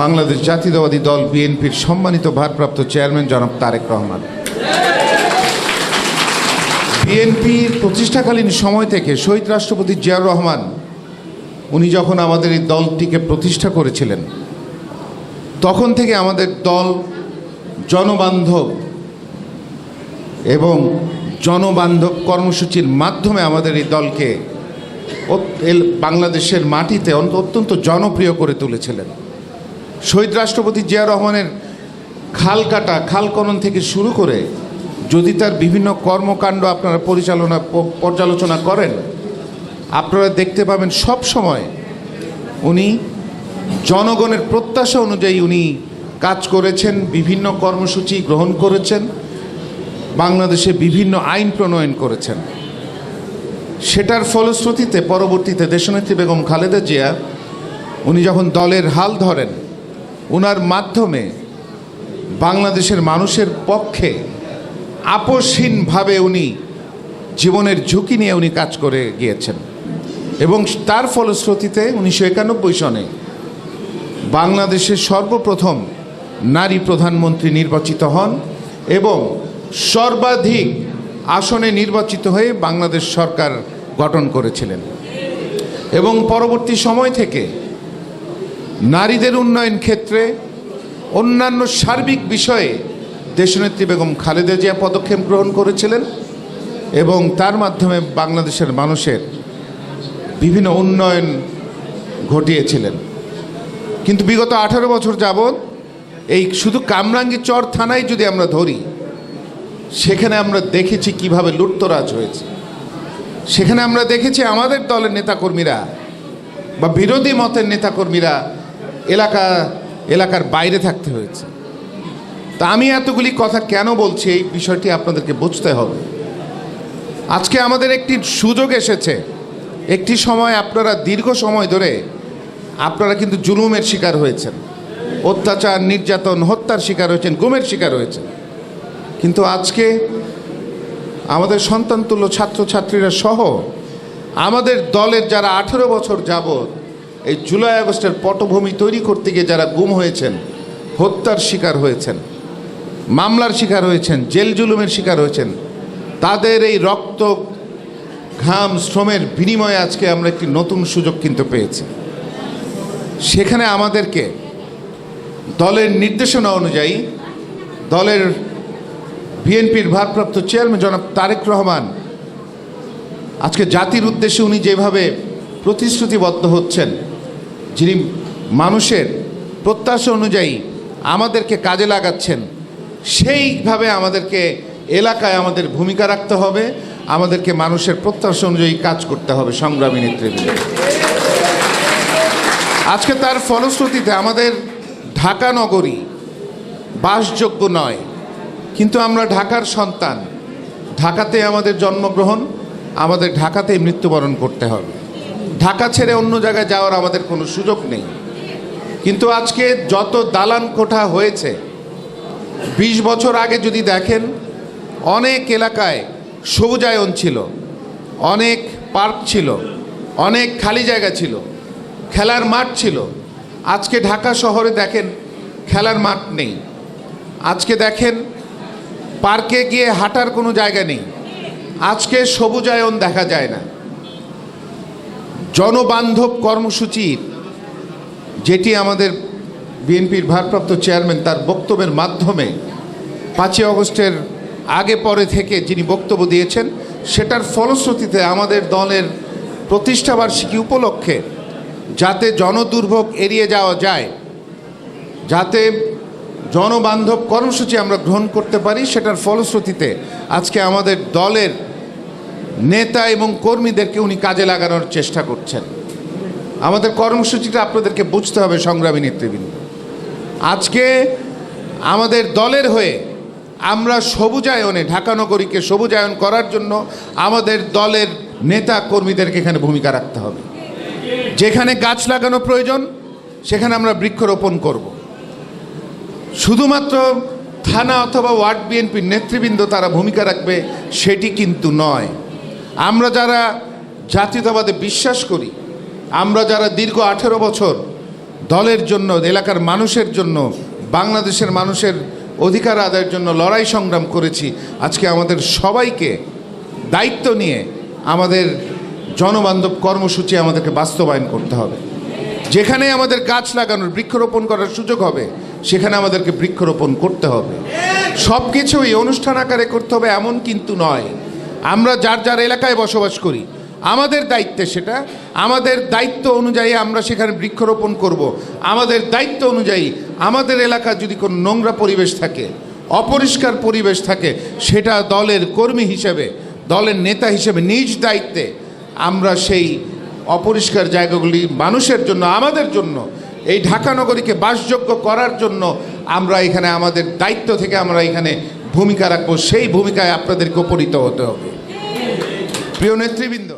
বাংলাদেশ জাতীয়তাবাদী দল বিএনপির সম্মানিত ভারপ্রাপ্ত চেয়ারম্যান জনাব তারেক রহমান। বিএনপির প্রতিষ্ঠাকালীন সময় থেকে শহীদ রাষ্ট্রপতি জিয়াউর রহমান, উনি যখন আমাদের এই দলটিকে প্রতিষ্ঠা করেছিলেন, তখন থেকে আমাদের দল জনবান্ধব এবং জনবান্ধব কর্মসূচির মাধ্যমে আমাদের এই দলকে বাংলাদেশের মাটিতে অত্যন্ত জনপ্রিয় করে তুলেছিলেন। শহীদ রাষ্ট্রপতি জিয়া রহমানের খাল কাটা, খাল খনন থেকে শুরু করে যদি তার বিভিন্ন কর্মকাণ্ড আপনারা পরিচালনা, পর্যালোচনা করেন, আপনারা দেখতে পাবেন সব সময় উনি জনগণের প্রত্যাশা অনুযায়ী উনি কাজ করেছেন, বিভিন্ন কর্মসূচি গ্রহণ করেছেন, বাংলাদেশে বিভিন্ন আইন প্রণয়ন করেছেন। সেটার ফলশ্রুতিতে পরবর্তীতে দেশনেত্রী বেগম খালেদা জিয়া, উনি যখন দলের হাল ধরেন ওনার মাধ্যমে বাংলাদেশের মানুষের পক্ষে আপোষহীনভাবে উনি জীবনের ঝুঁকি নিয়ে উনি কাজ করে গিয়েছেন। এবং তার ফলশ্রুতিতে উনিশশো একানব্বই সনে বাংলাদেশের সর্বপ্রথম নারী প্রধানমন্ত্রী নির্বাচিত হন এবং সর্বাধিক আসনে নির্বাচিত হয়ে বাংলাদেশ সরকার গঠন করেছিলেন। এবং পরবর্তী সময় থেকে নারীদের উন্নয়ন ক্ষেত্রে অন্যান্য সার্বিক বিষয়ে দেশনেত্রী বেগম খালেদা জিয়া পদক্ষেপ গ্রহণ করেছিলেন এবং তার মাধ্যমে বাংলাদেশের মানুষের বিভিন্ন উন্নয়ন ঘটিয়েছিলেন। কিন্তু বিগত আঠারো বছর যাবৎ এই শুধু কামরাঙ্গি চর থানায় যদি আমরা ধরি, সেখানে আমরা দেখেছি কীভাবে লুটতরাজ হয়েছে। সেখানে আমরা দেখেছি আমাদের দলের নেতাকর্মীরা বা বিরোধী মতের নেতাকর্মীরা এলাকা, এলাকার বাইরে থাকতে হয়েছে। তা আমি এতগুলি কথা কেন বলছি এই বিষয়টি আপনাদেরকে বুঝতে হবে। আজকে আমাদের একটি সুযোগ এসেছে। একটি সময় আপনারা দীর্ঘ সময় ধরে আপনারা কিন্তু জুলুমের শিকার হয়েছেন। অত্যাচার, নির্যাতন, হত্যার শিকার হয়েছেন, গুমের শিকার হয়েছেন। কিন্তু আজকে আমাদের সন্তানতুল্য ছাত্রছাত্রীরা সহ আমাদের দলের যারা আঠেরো বছর যাবৎ এই জুলাই আগস্টের পটভূমি তৈরি করতে গিয়ে যারা গুম হয়েছেন, হত্যার শিকার হয়েছেন, মামলার শিকার হয়েছেন, জেল জুলুমের শিকার হয়েছেন, তাদের এই রক্ত, ঘাম, শ্রমের বিনিময়ে আজকে আমরা একটি নতুন সুযোগ কিন্তু পেয়েছি। সেখানে আমাদেরকে দলের নির্দেশনা অনুযায়ী দলের বিএনপির ভারপ্রাপ্ত চেয়ারম্যান জনাব তারেক রহমান আজকে জাতির উদ্দেশ্যে উনি যেভাবে প্রতিশ্রুতিবদ্ধ হচ্ছেন যিনি মানুষের প্রত্যাশা অনুযায়ী আমাদেরকে কাজে লাগাচ্ছেন, সেইভাবে আমাদেরকে এলাকায় আমাদের ভূমিকা রাখতে হবে, আমাদেরকে মানুষের প্রত্যাশা অনুযায়ী কাজ করতে হবে সংগ্রামী নেতৃত্বে আজকে তার ফলশ্রুতিতে আমাদের ঢাকা নগরী বাসযোগ্য নয়, কিন্তু আমরা ঢাকার সন্তান। ঢাকাতে আমাদের জন্মগ্রহণ, আমাদের ঢাকাতেই মৃত্যুবরণ করতে হবে। ঢাকা ছেড়ে অন্য জায়গায় যাওয়ার আমাদের কোনো সুযোগ নেই। কিন্তু আজকে যত দালান কোঠা হয়েছে, বিশ বছর আগে যদি দেখেন, অনেক এলাকায় সবুজায়ন ছিল, অনেক পার্ক ছিল, অনেক খালি জায়গা ছিল, খেলার মাঠ ছিল। আজকে ঢাকা শহরে দেখেন, খেলার মাঠ নেই। আজকে দেখেন, পার্কে গিয়ে হাঁটার কোনো জায়গা নেই। আজকে সবুজায়ন দেখা যায় না। জনবান্ধব কর্মসূচির যেটি আমাদের বিএনপির ভারপ্রাপ্ত চেয়ারম্যান তার বক্তব্যের মাধ্যমে পাঁচই অগস্টের আগে পরে থেকে যিনি বক্তব্য দিয়েছেন, সেটার ফলশ্রুতিতে আমাদের দলের প্রতিষ্ঠাবার্ষিকী উপলক্ষে যাতে জনদুর্ভোগ এড়িয়ে যাওয়া যায়, যাতে জনবান্ধব কর্মসূচি আমরা গ্রহণ করতে পারি, সেটার ফলশ্রুতিতে আজকে আমাদের দলের নেতা এবং কর্মীদেরকে উনি কাজে লাগানোর চেষ্টা করছেন। আমাদের কর্মসূচিটা আপনাদেরকে বুঝতে হবে, সংগ্রামী নেতৃবৃন্দ। আজকে আমাদের দলের হয়ে আমরা সবুজায়নে, ঢাকা নগরীকে সবুজায়ন করার জন্য আমাদের দলের নেতা কর্মীদেরকে এখানে ভূমিকা রাখতে হবে। যেখানে গাছ লাগানো প্রয়োজন, সেখানে আমরা বৃক্ষরোপণ করব। শুধুমাত্র থানা অথবা ওয়ার্ড বিএনপির নেতৃবৃন্দ তারা ভূমিকা রাখবে, সেটি কিন্তু নয়। আমরা যারা জাতীয়তাবাদে বিশ্বাস করি, আমরা যারা দীর্ঘ আঠেরো বছর দলের জন্য, এলাকার মানুষের জন্য, বাংলাদেশের মানুষের অধিকার আদায়ের জন্য লড়াই সংগ্রাম করেছি, আজকে আমাদের সবাইকে দায়িত্ব নিয়ে আমাদের জনবান্ধব কর্মসূচি আমাদেরকে বাস্তবায়ন করতে হবে। যেখানে আমাদের গাছ লাগানোর বৃক্ষরোপণ করার সুযোগ হবে, সেখানে আমাদেরকে বৃক্ষরোপণ করতে হবে। সব কিছুই অনুষ্ঠান আকারে করতে হবে, এমন কিন্তু নয়। আমরা যার যার এলাকায় বসবাস করি, আমাদের দায়িত্বে সেটা, আমাদের দায়িত্ব অনুযায়ী আমরা সেখানে বৃক্ষরোপণ করব। আমাদের দায়িত্ব অনুযায়ী আমাদের এলাকা যদি কোনো নোংরা পরিবেশ থাকে, অপরিষ্কার পরিবেশ থাকে, সেটা দলের কর্মী হিসেবে, দলের নেতা হিসেবে নিজ দায়িত্বে আমরা সেই অপরিষ্কার জায়গাগুলি মানুষের জন্য, আমাদের জন্য, এই ঢাকা নগরীকে বাসযোগ্য করার জন্য আমরা এখানে আমাদের দায়িত্ব থেকে আমরা এখানে ভূমিকা রাখব সেই ভূমিকায় আপনাদেরকে উপনীত হতে হবে। প্রিয় নেতৃবৃন্দ